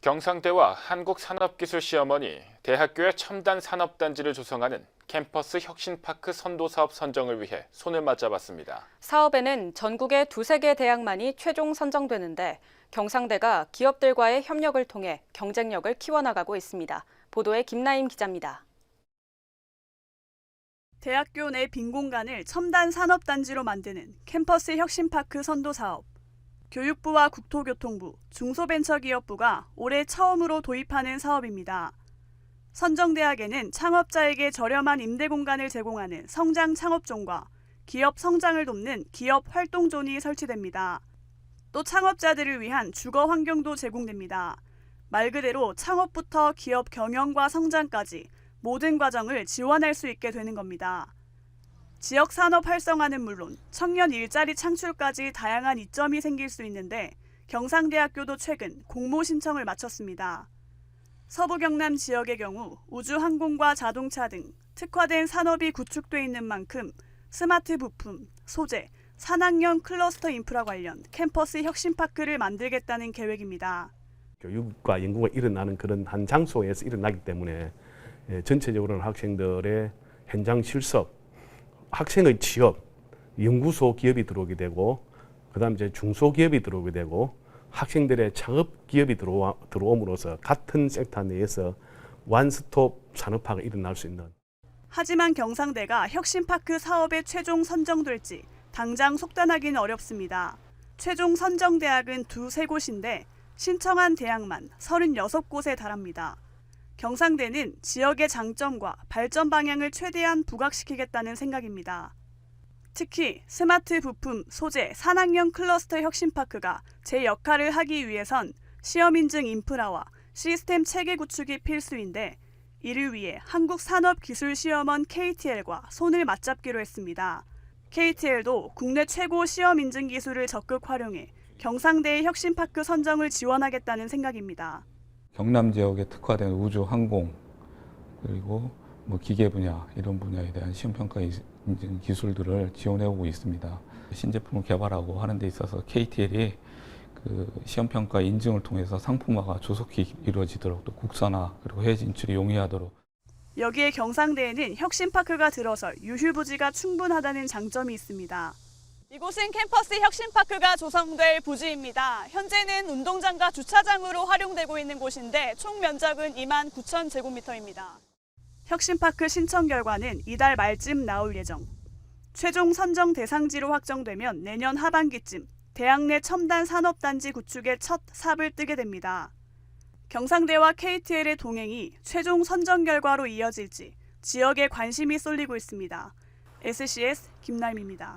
경상대와 한국산업기술시어머니 대학교의 첨단 산업단지를 조성하는 캠퍼스 혁신파크 선도사업 선정을 위해 손을 맞잡았습니다. 사업에는 전국의 두세 개 대학만이 최종 선정되는데 경상대가 기업들과의 협력을 통해 경쟁력을 키워나가고 있습니다. 보도에 김나임 기자입니다. 대학교 내 빈 공간을 첨단 산업단지로 만드는 캠퍼스 혁신파크 선도 사업. 교육부와 국토교통부, 중소벤처기업부가 올해 처음으로 도입하는 사업입니다. 선정대학에는 창업자에게 저렴한 임대 공간을 제공하는 성장 창업존과 기업 성장을 돕는 기업 활동존이 설치됩니다. 또 창업자들을 위한 주거 환경도 제공됩니다. 말 그대로 창업부터 기업 경영과 성장까지 모든 과정을 지원할 수 있게 되는 겁니다. 지역 산업 활성화는 물론 청년 일자리 창출까지 다양한 이점이 생길 수 있는데 경상대학교도 최근 공모 신청을 마쳤습니다. 서부 경남 지역의 경우 우주항공과 자동차 등 특화된 산업이 구축돼 있는 만큼 스마트 부품, 소재, 산학년 클러스터 인프라 관련 캠퍼스 혁신파크를 만들겠다는 계획입니다. 교육과 연구가 일어나는 그런 한 장소에서 일어나기 때문에 예, 전체적으로는 학생들의 현장 실습, 학생의 취업, 연구소 기업이 들어오게 되고 그다음 이제 중소기업이 들어오게 되고 학생들의 창업 기업이 들어와, 들어옴으로써 같은 섹터 내에서 완스톱 산업화가 일어날 수 있는 하지만 경상대가 혁신파크 사업에 최종 선정될지 당장 속단하기는 어렵습니다. 최종 선정 대학은 두세 곳인데 신청한 대학만 36곳에 달합니다. 경상대는 지역의 장점과 발전 방향을 최대한 부각시키겠다는 생각입니다. 특히 스마트 부품, 소재, 산학년 클러스터 혁신파크가 제 역할을 하기 위해선 시험 인증 인프라와 시스템 체계 구축이 필수인데 이를 위해 한국산업기술시험원 KTL과 손을 맞잡기로 했습니다. KTL도 국내 최고 시험 인증 기술을 적극 활용해 경상대의 혁신파크 선정을 지원하겠다는 생각입니다. 경남 지역에 특화된 우주 항공 그리고 뭐 기계 분야 이런 분야에 대한 시험 평가 인증 기술들을 지원해 오고 있습니다. 신제품을 개발하고 하는 데 있어서 KTL이 그 시험 평가 인증을 통해서 상품화가 조속히 이루어지도록 또 국산화 그리고 해외 진출이 용이하도록 여기에 경상대에는 혁신파크가 들어서 유휴 부지가 충분하다는 장점이 있습니다. 이곳은 캠퍼스 혁신파크가 조성될 부지입니다. 현재는 운동장과 주차장으로 활용되고 있는 곳인데 총 면적은 2만 9천 제곱미터입니다. 혁신파크 신청 결과는 이달 말쯤 나올 예정. 최종 선정 대상지로 확정되면 내년 하반기쯤 대학 내 첨단 산업단지 구축의 첫 삽을 뜨게 됩니다. 경상대와 KTL의 동행이 최종 선정 결과로 이어질지 지역에 관심이 쏠리고 있습니다. SCS 김남입니다.